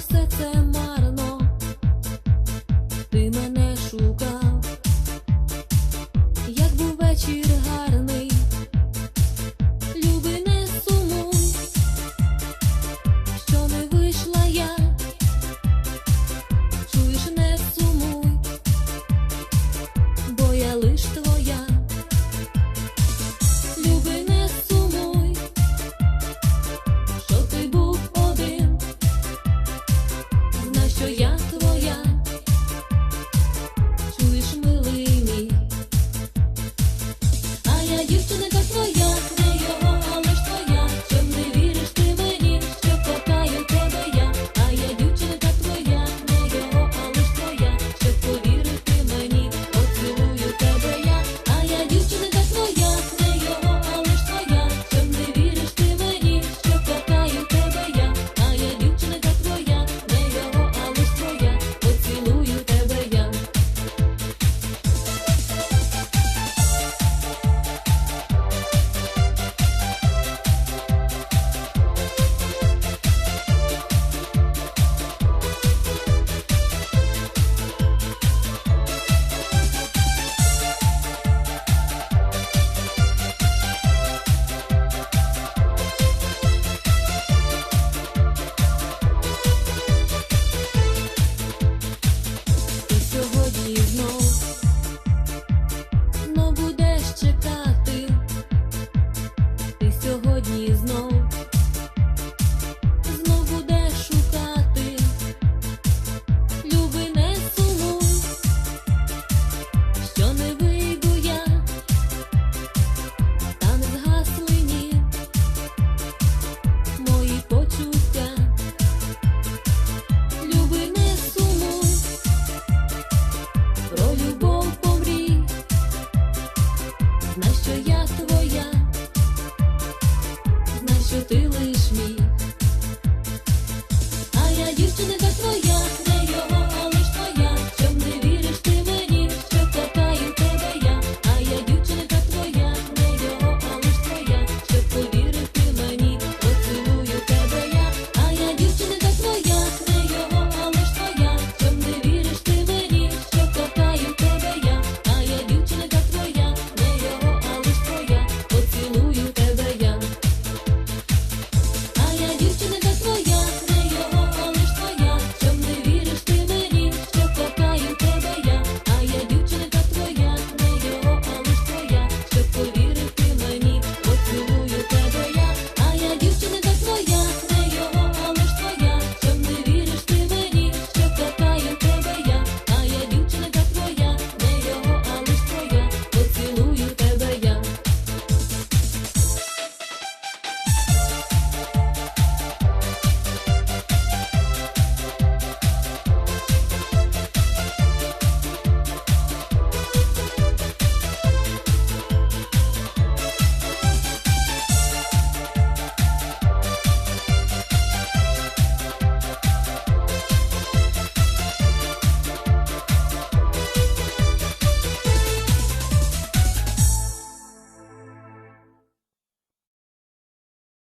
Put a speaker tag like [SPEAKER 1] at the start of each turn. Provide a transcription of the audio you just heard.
[SPEAKER 1] Just the moment. що я твоя, знай, що ти лише.